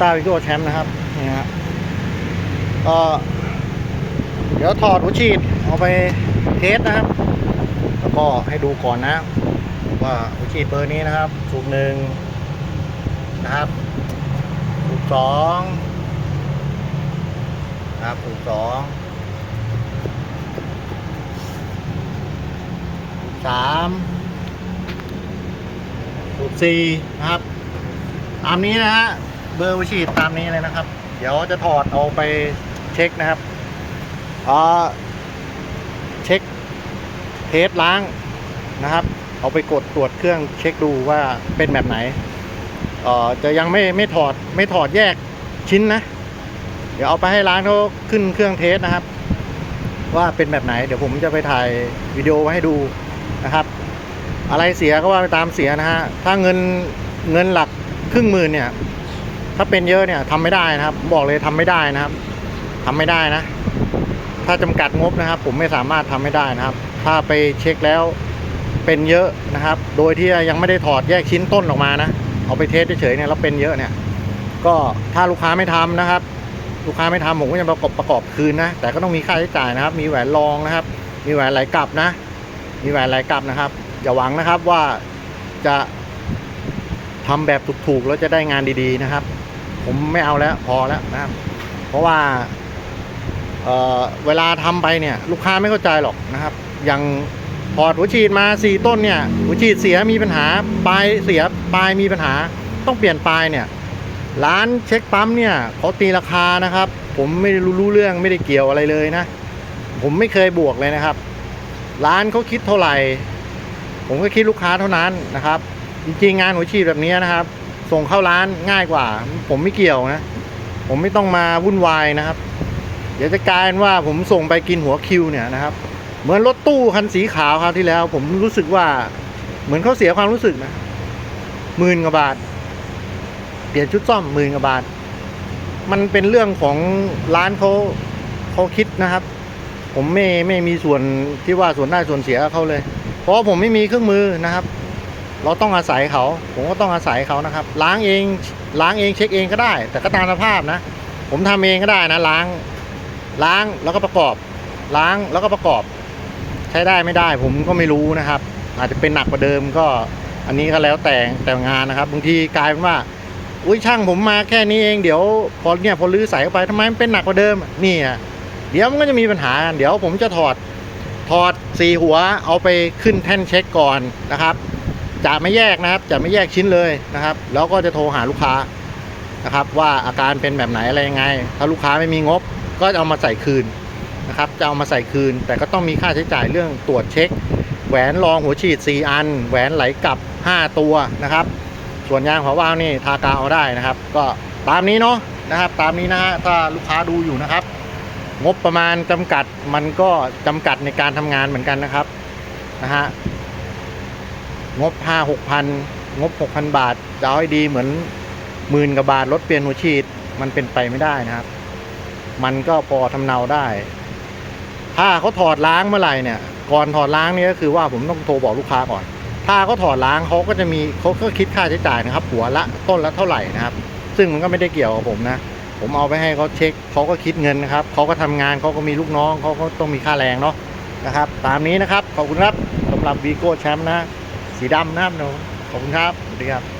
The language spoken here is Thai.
ต้าวิโก้แชมป์นะครับนี่ฮะก็เดี๋ยวถอดหัวฉีดเอาไปเทสนะครับ แล้วก็ให้ดูก่อนนะ ว่าหัวฉีดเบอร์นี้นะครับสูบหนึ่งนะครับสูบสองนะครับสูบสองสูบสามสูบสี่นะครับ ตามนี้นะฮะ เบอร์หัวฉีดตามนี้เลยนะครับ เดี๋ยวจะถอดเอาไปเช็คนะครับอ่าเช็คเทสล้างนะครับ เอาไปกดตรวจเครื่องเช็คดูว่าเป็นแบบไหนเอ่อจะยังไม่ไม่ถอดไม่ถอดแยกชิ้นนะ เดี๋ยวเอาไปให้ร้านเขาขึ้นเครื่องเทสนะครับ ว่าเป็นแบบไหน เดี๋ยวผมจะไปถ่ายวิดีโอไว้ให้ดูนะครับ อะไรเสียก็ว่าไปตามเสียนะฮะถ้าเงินเงินหลักครึ่งหมื่นเนี่ย ถ้าเป็นเยอะเนี่ยทำไม่ได้นะครับบอกเลยทำไม่ได้นะครับทำไม่ได้นะ ถ้าจำกัดงบนะครับ ผมไม่สามารถทำไม่ได้นะครับ ถ้าไปเช็คแล้วเป็นเยอะนะครับ โดยที่ยังไม่ได้ถอดแยกชิ้นต้นออกมานะเอาไปเทสเฉยๆเนี่ยแล้วเป็นเยอะเนี่ย ก็ถ้าลูกค้าไม่ทำนะครับ ลูกค้าไม่ทำผมก็จะประกอบประกอบคืนนะแต่ก็ต้องมีค่าใช้จ่ายนะครับ มีแหวนรองนะครับ มีแหวนไหลกลับนะ มีแหวนไหลกลับนะครับอย่าหวังนะครับว่าจะ ทำแบบถูกๆแล้วจะได้งานดีๆนะครับ ผมไม่เอาแล้วพอแล้วนะครับ เพราะว่าเเวลาทำไปเนี่ย ลูกค้าไม่เข้าใจหรอกนะครับ อย่างพอดหัวฉีดมาสี่ต้นเนี่ยหัวฉีดเสียมีปัญหาปลายเสียปลายมีปัญหา ต้องเปลี่ยนปลายเนี่ยร้านเช็คปั๊มเนี่ยเขาตีราคานะครับ ผมไม่รู้เรื่องไม่ได้เกี่ยวอะไรเลยนะ ผมไม่เคยบวกเลยนะครับ ร้านเขาคิดเท่าไหร่ ผมก็คิดลูกค้าเท่านั้นนะครับ จริงๆงานหัวฉีดแบบนี้นะครับ ส่งเข้าร้านง่ายกว่า ผมไม่เกี่ยวนะ ผมไม่ต้องมาวุ่นวายนะครับ เดี๋ยวจะกลายเป็นว่าผมส่งไปกินหัวคิวเนี่ยนะครับ เหมือนรถตู้คันสีขาวคราวที่แล้ว ผมรู้สึกว่าเหมือนเขาเสียความรู้สึกนะหมื่นกว่าบาท เปลี่ยนชุดซ่อมหมื่นกว่าบาท มันเป็นเรื่องของร้านเขาเขาคิดนะครับ ผมไม่ไม่มีส่วนที่ว่าส่วนได้ส่วนเสียเขาเลย เพราะผมไม่มีเครื่องมือนะครับ เราต้องอาศัยเขา ผมก็ต้องอาศัยเขานะครับ ล้างเองล้างเองเช็คเองก็ได้ แต่ก็ตามสภาพนะ ผมทำเองก็ได้นะ ล้างล้างแล้วก็ประกอบ ล้างแล้วก็ประกอบ ใช้ได้ไม่ได้ ผมก็ไม่รู้นะครับ อาจจะเป็นหนักกว่าเดิมก็อันนี้ก็แล้วแต่แต่งานนะครับบางทีกลายเป็นว่าอุ้ยช่างผมมาแค่นี้เองเดี๋ยวพอเนี่ยพอลื้อใส่เข้าไปทำไมมันเป็นหนักกว่าเดิมนี่อะเดี๋ยวมันก็จะมีปัญหาเดี๋ยวผมจะถอดถอดสีหัวเอาไปขึ้นแท่นเช็คก่อนนะครับ จะไม่แยกนะครับ จะไม่แยกชิ้นเลยนะครับ แล้วก็จะโทรหาลูกค้านะครับ ว่าอาการเป็นแบบไหนอะไรยังไง ถ้าลูกค้าไม่มีงบ ก็จะเอามาใส่คืนนะครับ จะเอามาใส่คืน แต่ก็ต้องมีค่าใช้จ่ายเรื่องตรวจเช็ค แหวนรองหัวฉีด 4 อัน แหวนไหลกลับ 5 ตัวนะครับ ส่วนยางหัววาล์วนี่ทากาเอาได้นะครับ ก็ตามนี้เนาะนะครับ ตามนี้นะฮะถ้าลูกค้าดูอยู่นะครับ งบประมาณจำกัดมันก็จำกัดในการทำงานเหมือนกันนะครับนะฮะ งบห้าหกพันงบหกพันบาทจะเอาให้ดีเหมือนหมื่นกว่าบาทรถเปลี่ยนหัวฉีดมันเป็นไปไม่ได้นะครับ มันก็พอทำเนาได้ ถ้าเขาถอดล้างเมื่อไหร่เนี่ยก่อนถอดล้างนี่ก็คือว่าผมต้องโทรบอกลูกค้าก่อน ถ้าเขาถอดล้างเขาก็จะมีเขาก็คิดค่าใช้จ่ายนะครับ หัวละต้นละเท่าไหร่นะครับ ซึ่งมันก็ไม่ได้เกี่ยวกับผมนะ ผมเอาไปให้เขาเช็คเขาก็คิดเงินนะครับเขาก็ทำงานเขาก็มีลูกน้องเขาก็ต้องมีค่าแรงเนาะนะครับ ตามนี้นะครับขอบคุณครับสำหรับวีโก้แชมป์นะ สีดำนะครับหนูขอบคุณครับสวัสดีครับ